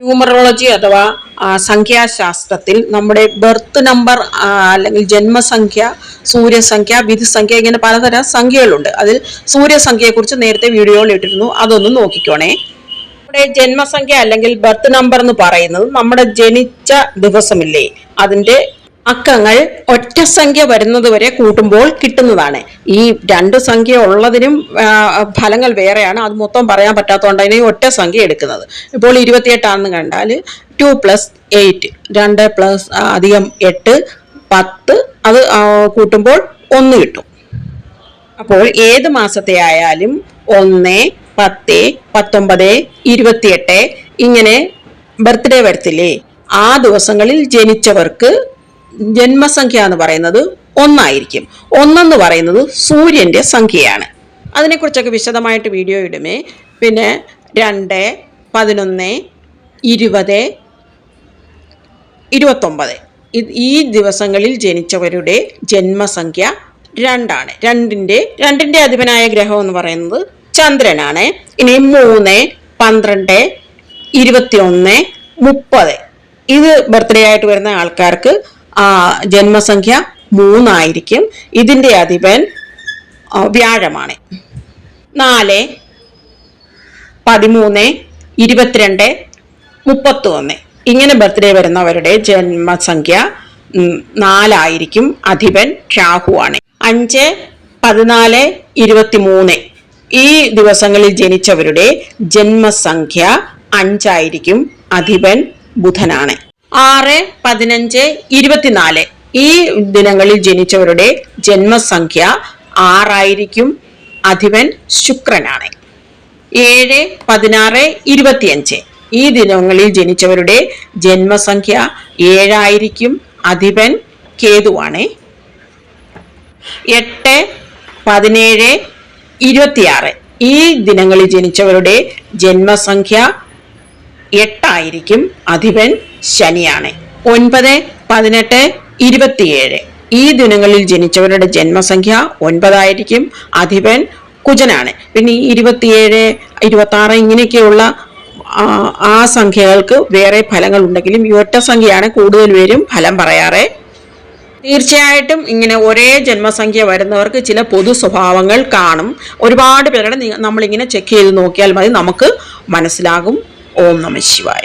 Numerology അഥവാ സംഖ്യാശാസ്ത്രത്തിൽ നമ്മുടെ birth number അല്ലെങ്കിൽ ജന്മസംഖ്യ സൂര്യസംഖ്യ വിധിസംഖ്യ ഇങ്ങനെ പലതരം സംഖ്യകളുണ്ട്. അതിൽ സൂര്യസംഖ്യയെക്കുറിച്ച് നേരത്തെ വീഡിയോയിൽ ഇട്ടിരുന്നു. അതൊന്ന് നോക്കിക്കോണേ. നമ്മുടെ ജന്മസംഖ്യ അല്ലെങ്കിൽ ബർത്ത് നമ്പർ എന്ന് പറയുന്നത് നമ്മുടെ ജനിച്ച ദിവസമില്ലേ? അതിന്റെ അക്കങ്ങൾ ഒറ്റ സംഖ്യ വരുന്നത് വരെ കൂട്ടുമ്പോൾ കിട്ടുന്നതാണ്. ഈ രണ്ട് സംഖ്യ ഉള്ളതിനും ഫലങ്ങൾ വേറെയാണ്. അത് മൊത്തം പറയാൻ പറ്റാത്തതുകൊണ്ട് അതിനെ ഒറ്റ സംഖ്യ എടുക്കുന്നത്. ഇപ്പോൾ ഇരുപത്തിയെട്ടാണെന്ന് കണ്ടാൽ ടു പ്ലസ് എയ്റ്റ് രണ്ട് പ്ലസ് അധികം എട്ട് പത്ത് അത് കൂട്ടുമ്പോൾ ഒന്ന് കിട്ടും. അപ്പോൾ ഏത് മാസത്തെ ആയാലും ഒന്ന് പത്ത് പത്തൊമ്പത് ഇരുപത്തിയെട്ട് ഇങ്ങനെ ബർത്ത്ഡേ വരത്തില്ലേ? ആ ദിവസങ്ങളിൽ ജനിച്ചവർക്ക് ജന്മസംഖ്യ എന്ന് പറയുന്നത് ഒന്നായിരിക്കും. ഒന്നെന്ന് പറയുന്നത് സൂര്യന്റെ സംഖ്യയാണ്. അതിനെക്കുറിച്ചൊക്കെ വിശദമായിട്ട് വീഡിയോ ഇടുമേ. പിന്നെ രണ്ട് പതിനൊന്ന് ഇരുപത് ഇരുപത്തൊമ്പത്. ഈ ദിവസങ്ങളിൽ ജനിച്ചവരുടെ ജന്മസംഖ്യ രണ്ടാണ്. രണ്ടിന്റെ രണ്ടിന്റെ അധിപനായ ഗ്രഹം എന്ന് പറയുന്നത് ചന്ദ്രനാണ്. ഇനി മൂന്ന് പന്ത്രണ്ട് ഇരുപത്തിയൊന്ന് മുപ്പത്. ഇത് ബർത്ത്ഡേ ആയിട്ട് വരുന്ന ആൾക്കാർക്ക് ജന്മസംഖ്യ മൂന്നായിരിക്കും. ഇതിന്റെ അധിപൻ വ്യാഴമാണ്. നാല് പതിമൂന്ന് ഇരുപത്തിരണ്ട് മുപ്പത്തൊന്ന്. ഇങ്ങനെ ബർത്ത്ഡേ വരുന്നവരുടെ ജന്മസംഖ്യ നാലായിരിക്കും. അധിപൻ രാഹുവാണ്. അഞ്ച് പതിനാല് ഇരുപത്തിമൂന്ന്. ഈ ദിവസങ്ങളിൽ ജനിച്ചവരുടെ ജന്മസംഖ്യ അഞ്ചായിരിക്കും. അധിപൻ ബുധനാണ്. ആറ് പതിനഞ്ച് ഇരുപത്തിനാല്. ഈ ദിനങ്ങളിൽ ജനിച്ചവരുടെ ജന്മസംഖ്യ ആറായിരിക്കും. അധിപൻ ശുക്രനാണ്. ഏഴ് പതിനാറ് ഇരുപത്തിയഞ്ച്. ഈ ദിനങ്ങളിൽ ജനിച്ചവരുടെ ജന്മസംഖ്യ ഏഴായിരിക്കും. അധിപൻ കേതുവാണ്. എട്ട് പതിനേഴ് ഇരുപത്തിയാറ്. ഈ ദിനങ്ങളിൽ ജനിച്ചവരുടെ ജന്മസംഖ്യ എട്ടായിരിക്കും അധിപൻ ശനിയാണ്. ഒൻപത് പതിനെട്ട് ഇരുപത്തിയേഴ്. ഈ ദിനങ്ങളിൽ ജനിച്ചവരുടെ ജന്മസംഖ്യ ഒൻപതായിരിക്കും അധിപൻ കുജനാണ്. പിന്നെ ഈ ഇരുപത്തിയേഴ് ഇരുപത്തി ആറ് ഇങ്ങനെയൊക്കെയുള്ള ആ, സംഖ്യകൾക്ക് വേറെ ഫലങ്ങൾ ഉണ്ടെങ്കിലും ഈ ഒറ്റ സംഖ്യയാണ് കൂടുതൽ പേരും ഫലം പറയാറ്. തീർച്ചയായിട്ടും ഇങ്ങനെ ഒരേ ജന്മസംഖ്യ വരുന്നവർക്ക് ചില പൊതു സ്വഭാവങ്ങൾ കാണും. ഒരുപാട് പേരുടെ നമ്മളിങ്ങനെ ചെക്ക് ചെയ്ത് നോക്കിയാൽ മതി നമുക്ക് മനസ്സിലാകും. ഓം നമ ശിവായ.